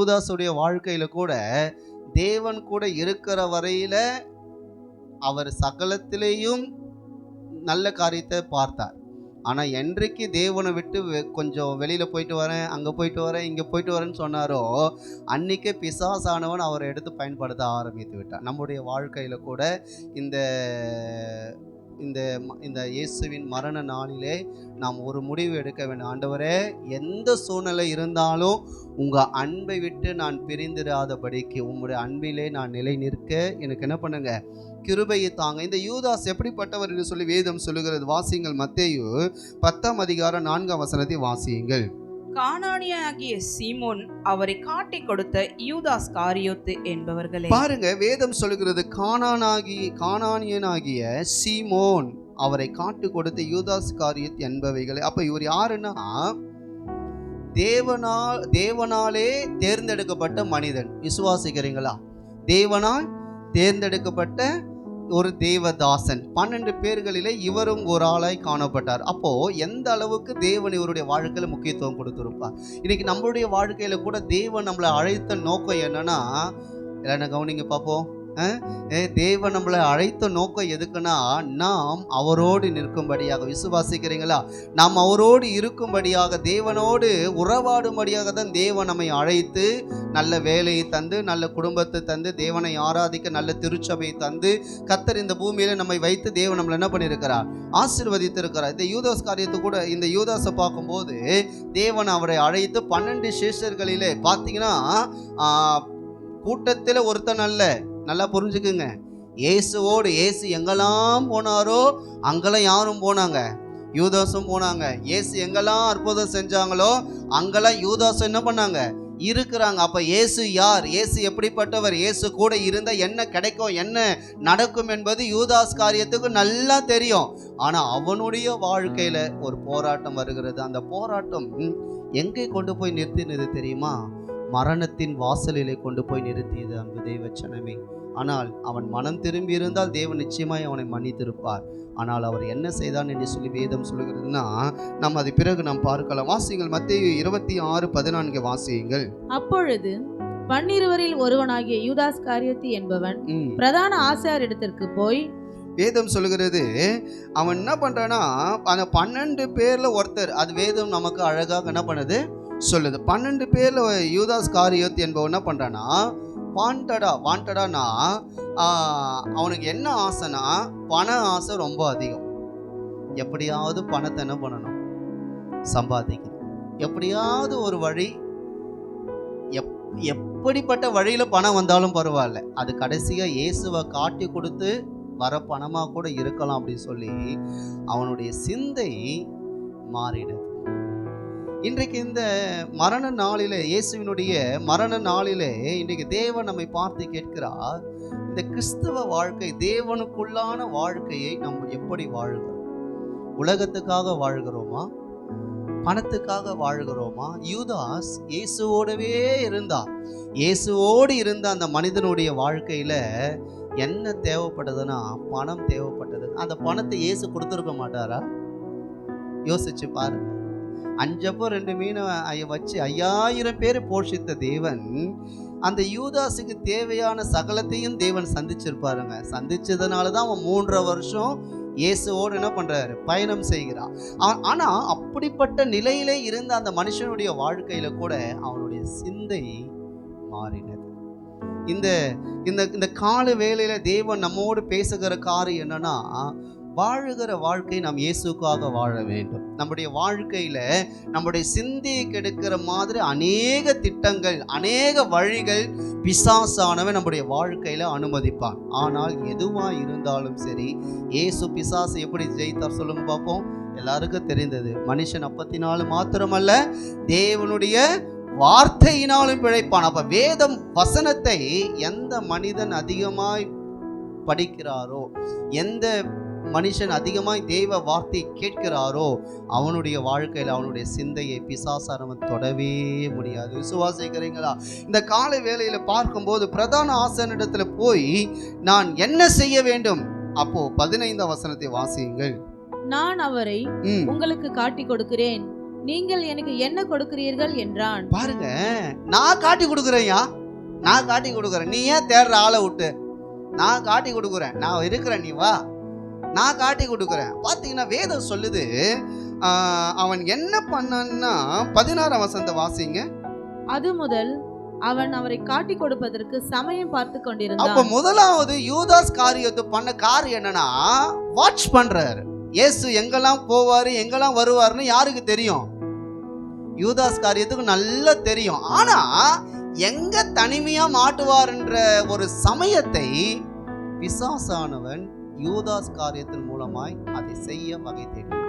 யூதாசுடைய வாழ்க்கையில் கூட தேவன் கூட இருக்கிற வரையில் அவர் சகலத்திலேயும் நல்ல காரியத்தை பார்த்தார். ஆனால் என்றைக்கு தேவனை விட்டு வெ- கொஞ்சம் வெளியில் போயிட்டு வரேன் அங்கே போயிட்டு வரேன் இங்கே போயிட்டு வரேன்னு சொன்னாரோ அன்றைக்கே பிசாசானவன் அவரை எடுத்து பயன்படுத்த ஆரம்பித்து விட்டான். நம்முடைய வாழ்க்கையில் கூட இந்த இந்த இந்த இயேசுவின் மரண நாளிலே நாம் ஒரு முடிவு எடுக்க வேண்டும். ஆண்டவரே எந்த சூழ்நிலை இருந்தாலும் உங்கள் அன்பை விட்டு நான் பிரிந்திராதபடிக்கு உங்களுடைய அன்பிலே நான் நிலை நிற்க எனக்கு என்ன பண்ணுங்க? கிருபையை தாங்க. இந்த யூதாஸ் எப்படிப்பட்டவர் என்று சொல்லி வேதம் சொல்லுகிறது. வாசியுங்கள் மத்தேயு பத்தாம் அதிகாரம் நான்காம் வசனத்தை வாசியுங்கள். கானானியாகிய சீமோன் அவரை காட்டிக் கொடுத்த யூதாஸ் காரியோத்து என்பவர்களே. பாருங்க வேதம் சொல்கிறது கானானாகி கானானியனாகிய சீமோன் அவரை காட்டு கொடுத்த யூதாஸ் காரியத் என்பவைகளே. அப்ப இவர் யாருன்னா? தேவனால் தேவனாலே தேர்ந்தெடுக்கப்பட்ட மனிதன். விசுவாசிக்கிறீங்களா? தேவனால் தேர்ந்தெடுக்கப்பட்ட ஒரு தேவதாசன். பன்னெண்டு பேர்களிலே இவரும் ஒரு ஆளாய் காணப்பட்டார். அப்போ எந்த அளவுக்கு தேவன் இவருடைய வாழ்க்கையில முக்கியத்துவம் கொடுத்துருப்பார்? இன்னைக்கு நம்மளுடைய வாழ்க்கையில கூட தேவன் நம்மளை அழைத்த நோக்கம் என்னன்னா என்ன கவனிங்க பார்ப்போம். தேவன் நம்மளை அழைத்த நோக்கம் எதுக்குன்னா நாம் அவரோடு நிற்கும்படியாக. விசுவாசிக்கிறீங்களா? நாம் அவரோடு இருக்கும்படியாக தேவனோடு உறவாடும்படியாக தான் தேவன் நம்மை அழைத்து நல்ல வேலையை தந்து நல்ல குடும்பத்தை தந்து தேவனை ஆராதிக்க நல்ல திருச்சபையை தந்து கத்தர் இந்த பூமியில நம்மை வைத்து தேவன் நம்மளை என்ன பண்ணியிருக்கிறார்? ஆசீர்வதித்திருக்கிறார். இந்த யூதாஸ் காரியத்தை கூட இந்த யூதாஸை பார்க்கும்போது தேவன் அவரை அழைத்து பன்னெண்டு சிஷ்யர்களிலே பார்த்தீங்கன்னா கூட்டத்தில் ஒருத்தன் அல்ல நல்லா புரிஞ்சுக்குங்க. இயேசுவோடு இயேசு எங்கெல்லாம் போனாரோ அங்கெல்லாம் யாரும் போனாங்க. யூதாசும் போனாங்க. இயேசு எங்கெல்லாம் அற்புதம் செஞ்சாங்களோ அங்கெல்லாம் யூதாசும் என்ன பண்ணாங்க? இருக்கிறாங்க. அப்போ இயேசு யார்? இயேசு எப்படிப்பட்டவர்? இயேசு கூட இருந்தால் என்ன கிடைக்கும்? என்ன நடக்கும் என்பது யூதாஸ் காரியத்துக்கு நல்லா தெரியும். ஆனால் அவனுடைய வாழ்க்கையில் ஒரு போராட்டம் வருகிறது. அந்த போராட்டம் ம், எங்கே கொண்டு போய் நிறுத்தினது தெரியுமா? மரணத்தின் வாசலிலே கொண்டு போய் நிறுத்தியது அன்பு தெய்வச்சனமே. ஆனால் அவன் மனம் திரும்பி இருந்தால் தேவன் நிச்சயமாய் அவனை மன்னித்திருப்பார். ஆனால் அவர் என்ன செய்தான் என்று சொல்லி வேதம் சொல்லுகிறதுனா நம்ம அது பிறகு நாம் பார்க்கலாம். வாசியுங்கள் மத்திய இருபத்தி ஆறு பதினான்கு வாசியுங்கள். அப்பொழுது பன்னிருவரில் ஒருவனாகிய யூதாஸ் காரியத்தி என்பவன். பிரதான ஆசாரிடத்திற்கு போய் வேதம் சொல்லுகிறது அவன் என்ன பண்றானா அந்த பன்னெண்டு பேர்ல ஒருத்தர் அது வேதம் நமக்கு அழகாக என்ன பண்ணுது? சொல்லுது. பன்னெண்டு பேர்ல யூதாஸ் காரியத் என்பவன் என்ன பண்றானா வாண்டடா வாண்டடானா அவனுக்கு என்ன ஆசைனா பண ஆசை ரொம்ப அதிகம். எப்படியாவது பணத்தை என்ன பண்ணணும்? சம்பாதிக்கணும். எப்படியாவது ஒரு வழி எப் எப்படிப்பட்ட வழியில பணம் வந்தாலும் பரவாயில்ல. அது கடைசியா இயேசுவை காட்டி கொடுத்து வர பணமா கூட இருக்கலாம் அப்படின்னு சொல்லி அவனுடைய சிந்தை மாறிடுது. இன்றைக்கு இந்த மரண நாளிலே இயேசுவினுடைய மரண நாளிலே இன்றைக்கு தேவன் நம்மை பார்த்து கேட்கிறார் இந்த கிறிஸ்தவ வாழ்க்கை தேவனுக்குள்ளான வாழ்க்கையை நம்ம எப்படி வாழ்கிறோம்? உலகத்துக்காக வாழ்கிறோமா? பணத்துக்காக வாழ்கிறோமா? யூதாஸ் இயேசுவோடவே இருந்தா இயேசுவோடு இருந்த அந்த மனிதனுடைய வாழ்க்கையில என்ன தேவைப்பட்டதுன்னா பணம் தேவைப்பட்டது. அந்த பணத்தை இயேசு கொடுத்துருக்க மாட்டாரா? யோசிச்சு பாருங்க. அஞ்சப்போ ரெண்டு மீனை வச்சு ஐயாயிரம் பேர் போஷித்த தேவன் அந்த யூதாஸுக்கு தேவையான சகலத்தையும் தேவன் சந்திச்சிருப்பாருங்க. சந்திச்சதுனால தான் அவன் மூன்றரை வருஷம் இயேசுவோடு என்ன பண்றாரு? பயணம் செய்கிறான். அவன் ஆனா அப்படிப்பட்ட நிலையிலே இருந்த அந்த மனுஷனுடைய வாழ்க்கையில கூட அவனுடைய சிந்தை மாறினது. இந்த இந்த இந்த கால வேலையில தேவன் நம்மோடு பேசுகிற காரியம் என்னன்னா வாழுகிற வாழ்க்கை நாம் இயேசுக்காக வாழ வேண்டும். நம்முடைய வாழ்க்கையில் நம்முடைய சிந்தையை கெடுக்கிற மாதிரி அநேக திட்டங்கள் அநேக வழிகள் பிசாசானவன் நம்முடைய வாழ்க்கையில் அனுமதிப்பான். ஆனால் எதுவாக இருந்தாலும் சரி இயேசு பிசாசு எப்படி ஜெயித்தார் சொல்லுங்க பார்ப்போம். எல்லாருக்கும் தெரிந்தது மனுஷன் அப்பத்தினால மாத்திரமல்ல தேவனுடைய வார்த்தையினாலும் பிழைப்பான். அப்போ வேதம் வசனத்தை எந்த மனிதன் அதிகமாய் படிக்கிறாரோ எந்த மனுஷன் அதிகமாய் தெய்வ வார்த்தை கேட்கிறாரோ அவனுடைய வாழ்க்கையில் அவனுடைய சிந்தையை பிசாசானவன் தொடவே முடியாது. விசுவாசிக்கிறீங்களா? இந்த காலை வேளையில பார்க்கும்போது பிரதான ஆசனிடத்துல போய் நான் என்ன செய்ய வேண்டும்? அப்போ பதினைந்தாம் வசனத்தை வாசியுங்கள். நான் அவரை உங்களுக்கு காட்டி கொடுக்கிறேன். நீங்கள் எனக்கு என்ன கொடுக்கிறீர்கள் என்றான். பாருங்க நான் காட்டி கொடுக்குறேன்யா. நான் காட்டி கொடுக்குறேன். நீ ஏன் தேடுற ஆளை விட்டு? நான் காட்டி கொடுக்குறேன். நான் இருக்கிறேன் நீ வா. நான் காட்டி கொடுக்குறேன். பார்த்தீங்கன்னா வேதம் சொல்லுது அவன் என்ன பண்ணான்னா பதினாறாம் வசந்த வாசிங்க. அது முதல் அவன் அவரை காட்டி கொடுப்பதற்கு சமயம் பார்த்து அப்ப கொண்டிருந்தான் முதலாவது யூதாஸ் காரியத்தை பண்ண காரியம் என்னன்னா வாட்ச் பண்றாரு. இயேசு எங்கெல்லாம் போவாரு எங்கெல்லாம் வருவாருன்னு யாருக்கு தெரியும்? யூதாஸ் காரியத்துக்கு நல்லா தெரியும். ஆனா எங்க தனிமையா மாட்டுவார்ன்ற ஒரு சமயத்தை பிசாசானவன் யூதாஸ் காரியத்தின் மூலமாய் அதை செய்ய வகை தேடினார்.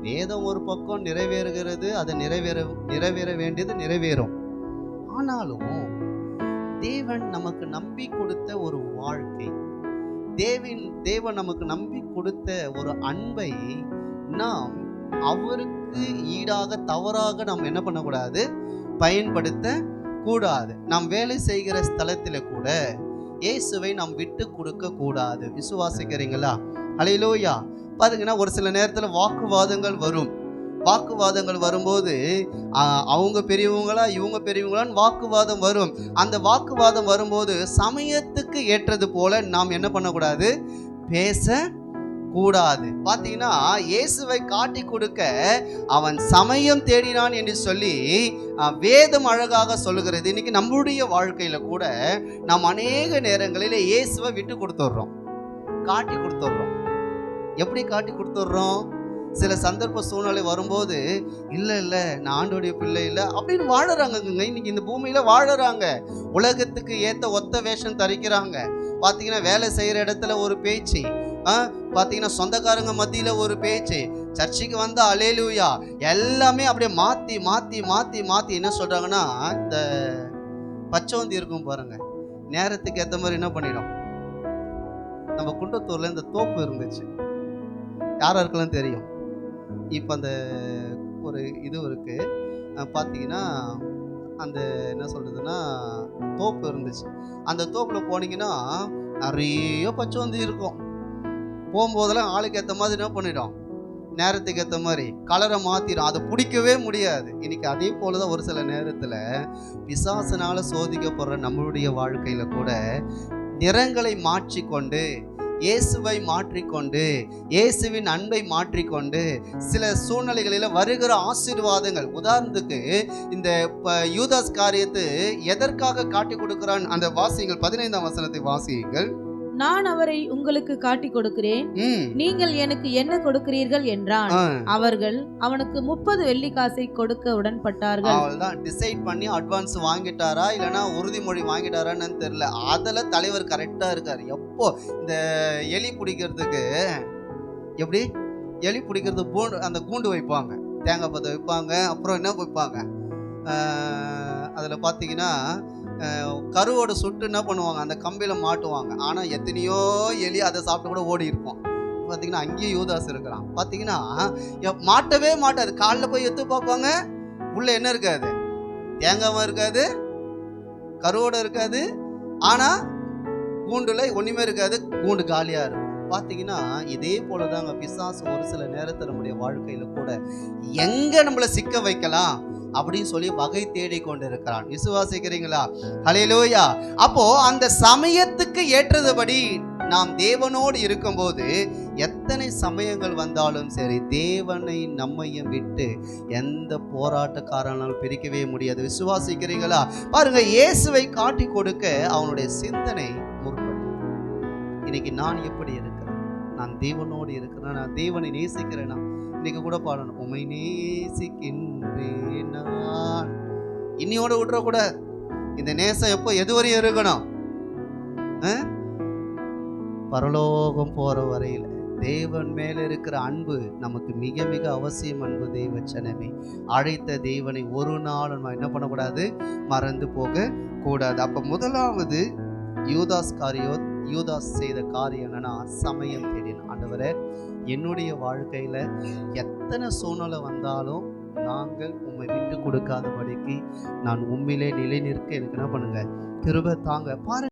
வேதம் ஒரு பக்கம் நிறைவேறுகிறது அது நிறைவேற நிறைவேற வேண்டியது நிறைவேறும். ஆனாலும் தேவன் நமக்கு நம்பி கொடுத்த ஒரு வாழ்க்கை தேவின் தேவன் நமக்கு நம்பி கொடுத்த ஒரு அன்பை நாம் அவருக்கு ஈடாக தவறாக நாம் என்ன பண்ணக்கூடாது? பயன்படுத்த கூடாது நாம் வேலை செய்கிற ஸ்தலத்தில் கூட இயேசுவை நாம் விட்டு கொடுக்க கூடாது. விசுவாசிக்கிறீங்களா? அலையிலோயா பாத்தீங்கன்னா ஒரு சில நேரத்தில் வாக்குவாதங்கள் வரும். வாக்குவாதங்கள் வரும்போது அவங்க பெரியவங்களா இவங்க பெரியவங்களான்னு வாக்குவாதம் வரும். அந்த வாக்குவாதம் வரும்போது சமயத்துக்கு ஏற்றது போல நாம் என்ன பண்ணக்கூடாது? பேச கூடாது. பார்த்தீங்கன்னா இயேசுவை காட்டி கொடுக்க அவன் சமயம் தேடினான் என்று சொல்லி வேதம் அழகாக சொல்லுகிறது. இன்னைக்கு நம்முடைய வாழ்க்கையில கூட நாம் அநேக நேரங்களில் இயேசுவை விட்டு கொடுத்துட்றோம் காட்டி கொடுத்துட்றோம் எப்படி காட்டி கொடுத்துட்றோம் சில சந்தர்ப்ப சூழ்நிலை வரும்போது இல்லை இல்லை நான் ஆண்டோடைய பிள்ளை இல்லை அப்படின்னு வாழறாங்கங்க. இன்னைக்கு இந்த பூமியில் வாழறாங்க. உலகத்துக்கு ஏற்ற ஒத்த வேஷம் தரிக்கிறாங்க. பார்த்தீங்கன்னா வேலை செய்கிற இடத்துல ஒரு பேச்சு பார்த்தீங்கன்னா சொந்தக்காரங்க மத்தியில் ஒரு பேச்சு. சர்ச்சுக்கு வந்தால் அலேலுயா எல்லாமே அப்படியே மாற்றி மாற்றி மாற்றி மாற்றி என்ன சொல்கிறாங்கன்னா இந்த பச்சவந்தி இருக்கும் பாருங்க. நேரத்துக்கு ஏற்ற மாதிரி என்ன பண்ணிடும்? நம்ம குண்டத்தூரில் இந்த தோப்பு இருந்துச்சு. யார் இருக்கலாம் தெரியும்? இப்போ அந்த ஒரு இது இருக்குது பார்த்தீங்கன்னா அந்த என்ன சொல்கிறதுன்னா தோப்பு இருந்துச்சு. அந்த தோப்பில் போனீங்கன்னா நிறைய பச்சை இருக்கும். போகும்போதெல்லாம் ஆளுக்கு ஏற்ற மாதிரி என்ன பண்ணிடும்? நேரத்துக்கு ஏற்ற மாதிரி கலரை மாற்றிடும் அதை பிடிக்கவே முடியாது. இன்னைக்கு அதே போல தான் ஒரு சில நேரத்தில் பிசாசனால சோதிக்கப்படுற நம்மளுடைய வாழ்க்கையில் கூட நிறங்களை மாற்றிக்கொண்டு இயேசுவை மாற்றிக்கொண்டு இயேசுவின் அன்பை மாற்றிக்கொண்டு சில சூழ்நிலைகளில் வருகிற ஆசீர்வாதங்கள். உதாரணத்துக்கு இந்த யூதாஸ் காரியத்தை எதற்காக காட்டி கொடுக்கிறான்? அந்த வாசியங்கள் பதினைந்தாம் வசனத்தை வாசியுங்கள். நான் அவரை உங்களுக்கு காட்டி கொடுக்கிறேன். நீங்கள் எனக்கு என்ன கொடுக்கிறீர்கள் என்றான். அவர்கள் அவனுக்கு முப்பது வெள்ளிக்காசை கொடுக்க உடன்பட்டார்கள். அவள்தான் டிசைட் பண்ணி அட்வான்ஸ் வாங்கிட்டாரா இல்லைன்னா உறுதிமொழி வாங்கிட்டாரான்னு தெரியல. அதில் தலைவர் கரெக்டாக இருக்கார். எப்போ இந்த எலி பிடிக்கிறதுக்கு எப்படி? எலி பிடிக்கிறது பூண்டு அந்த கூண்டு வைப்பாங்க. தேங்காய் பத்தை வைப்பாங்க அப்புறம் என்ன வைப்பாங்க? அதில் பார்த்தீங்கன்னா கருவோட சுட்டு என்ன பண்ணுவாங்க? அந்த கம்பியில் மாட்டுவாங்க. ஆனால் எத்தனையோ எலி அதை சாப்பிட்டு கூட ஓடி இருக்கும். பார்த்தீங்கன்னா அங்கேயும் யூதாஸ் இருக்கிறான். பார்த்தீங்கன்னா எப்- மாட்டவே மாட்டாது காலில் போய் எத்து பார்ப்பாங்க. உள்ளே என்ன இருக்காது? தேங்காவும் இருக்காது. கருவோட இருக்காது. ஆனால் கூண்டுல ஒன்றுமே இருக்காது. கூண்டு காலியாக இருக்கும். பார்த்தீங்கன்னா இதே போல தாங்க பிசாசு ஒரு சில நேரத்தில் நம்முடைய வாழ்க்கையில் கூட எங்கே நம்மளை சிக்க வைக்கலாம்? அப்படின்னு சொல்லி வகை தேடி கொண்டு இருக்கிறான் விசுவாசிக்கிறீங்களா ஹalleluya. அப்போ அந்த சமயத்துக்கு ஏற்றதுபடி நாம் தேவனோடு இருக்கும்போது எத்தனை சமயங்கள் வந்தாலும் சரி தேவனை நம்மையும் விட்டு எந்த போராட்டக்காரனாலும் பிரிக்கவே முடியாது. விசுவாசிக்கிறீங்களா? பாருங்க இயேசுவை காட்டி கொடுக்க அவனுடைய சிந்தனை முற்பட்டது. இன்னைக்கு நான் எப்படி இருக்கிறேன்? நான் தேவனோடு இருக்கிறேன்? நான் தேவனை நேசிக்கிறேனா? இன்னைக்கு கூட பாடணும் உமை நேசிக்கின்றேன் நான் இன்னியோட விட்டுறக்கூடாது இந்த நேசம் எப்போ எது வரையும் இருக்கணும்? ஆ? பரலோகம் போற வரையில் தேவன் மேல இருக்கிற அன்பு நமக்கு மிக மிக அவசியம் அன்பு தெய்வச்சனமே அழைத்த தெய்வனை ஒரு நாள் நம்ம என்ன பண்ணக்கூடாது? மறந்து போக கூடாது. அப்ப முதலாவது யூதாஸ் காரியோ யூதாஸ் செய்த காரியம் என்னன்னா சமயம் தேடின ஆண்டவரே என்னுடைய வாழ்க்கையில எத்தனை சூழ்நிலை வந்தாலும் நாங்கள் உண்மை விட்டு கொடுக்காதபடிக்கு நான் உண்மையிலே நிலை நிற்க எனக்கு என்ன பண்ணுங்க? கிருபை தாங்க. பாரு